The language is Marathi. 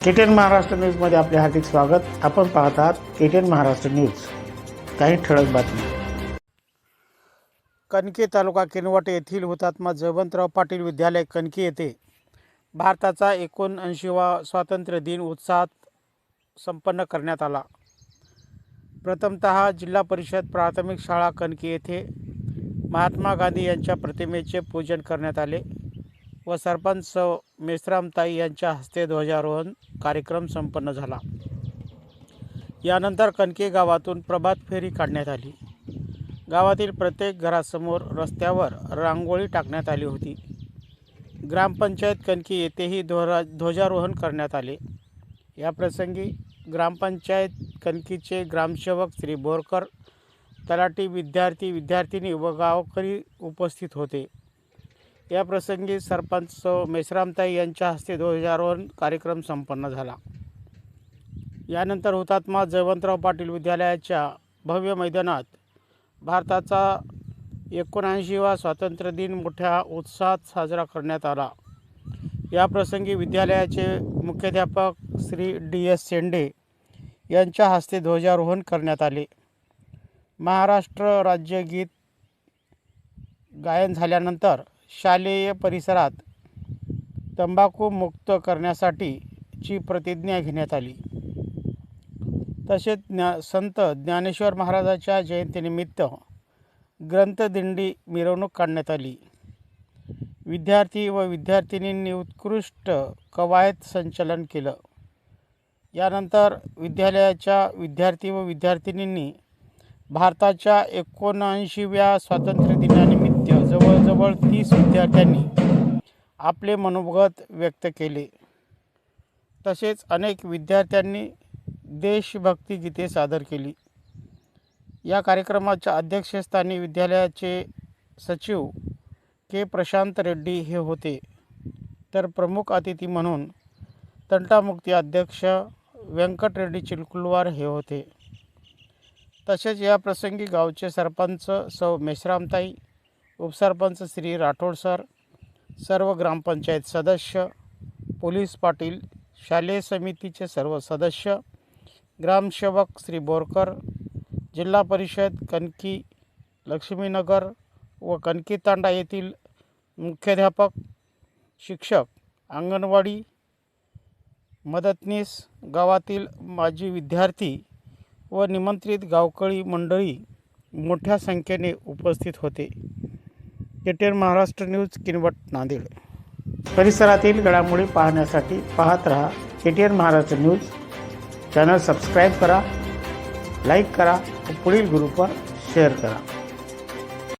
केटेन महाराष्ट्र न्यूजमध्ये आपले हार्दिक स्वागत. आपण पाहत आहात केटीएन महाराष्ट्र न्यूज. काही ठळक बातमी कणके तालुका किनवट येथील हुतात्मा जयवंतराव पाटील विद्यालय कणके येथे भारताचा एकोणऐंशीवा स्वातंत्र्य दिन उत्साहात संपन्न करण्यात आला. प्रथमत जिल्हा परिषद प्राथमिक शाळा कणके येथे महात्मा गांधी यांच्या प्रतिमेचे पूजन करण्यात आले. व सरपंच सौ मेश्रामताई यांच्या हस्ते ध्वजारोहण कार्यक्रम संपन्न झाला. यानंतर कणके गावातून प्रभात फेरी काढण्यात आली. गावातील प्रत्येक घरासमोर रस्त्यावर रांगोळी टाकण्यात आली होती. ग्रामपंचायत कणकी येथेही ध्वरा ध्वजारोहण करण्यात आले. या प्रसंगी ग्रामपंचायत कणकीचे ग्रामसेवक श्री बोरकर तलाठी विद्यार्थी विद्यार्थिनी व गावकरी उपस्थित होते. या प्रसंगी सरपंच सौ मेश्रामताई यांच्या हस्ते ध्वजारोहण कार्यक्रम संपन्न झाला. यानंतर हुतात्मा जयवंतराव पाटील विद्यालयाच्या भव्य मैदानात भारताचा एकोणऐंशीवा स्वातंत्र्य दिन मोठ्या उत्साहात साजरा करण्यात आला. या प्रसंगी विद्यालयाचे मुख्याध्यापक श्री डी एस शेंडे यांच्या हस्ते ध्वजारोहण करण्यात आले. महाराष्ट्र राज्यगीत गायन झाल्यानंतर शालेय परिसरात तंबाखू मुक्त करण्यासाठीची प्रतिज्ञा घेण्यात आली. तसेच ज्ञा संत ज्ञानेश्वर महाराजाच्या जयंतीनिमित्त ग्रंथदिंडी मिरवणूक काढण्यात आली. विद्यार्थी व विद्यार्थिनींनी उत्कृष्ट कवायत संचलन केलं. यानंतर विद्यालयाच्या विद्यार्थी व विद्यार्थिनींनी भारताच्या एकोणऐंशीव्या स्वातंत्र्य दिनानिमित्त जवळजवळ तीस विद्यार्थ्यांनी आपले मनोगत व्यक्त केले. तसेच अनेक विद्यार्थ्यांनी देशभक्ती गीते सादर केली. या कार्यक्रमाच्या अध्यक्षस्थानी विद्यालयाचे सचिव के. प्रशांत रेड्डी हे होते. तर प्रमुख अतिथी म्हणून तंटामुक्ती अध्यक्ष व्यंकट रेड्डी चिलकुलवार हे होते. तसेच या प्रसंगी गावचे सरपंच सौ मेश्रामताई उपसरपंच श्री राठोड सर सर्व ग्रामपंचायत सदस्य पोलीस पाटील शालेय समितीचे सर्व सदस्य ग्रामसेवक श्री बोरकर जिल्हा परिषद कणकी लक्ष्मीनगर व कणकी तांडा येथील मुख्याध्यापक शिक्षक अंगणवाडी मदतनीस गावातील माजी विद्यार्थी व निमंत्रित गावकळी मंडळी मोठ्या संख्येने उपस्थित होते. KTN Maharashtra news Kinwat Nanded. परिसरातील घडामोडी पाहण्यासाठी पाहत रहा KTN Maharashtra news. Channel subscribe करा लाईक करा व पुढील ग्रुपवर शेअर करा.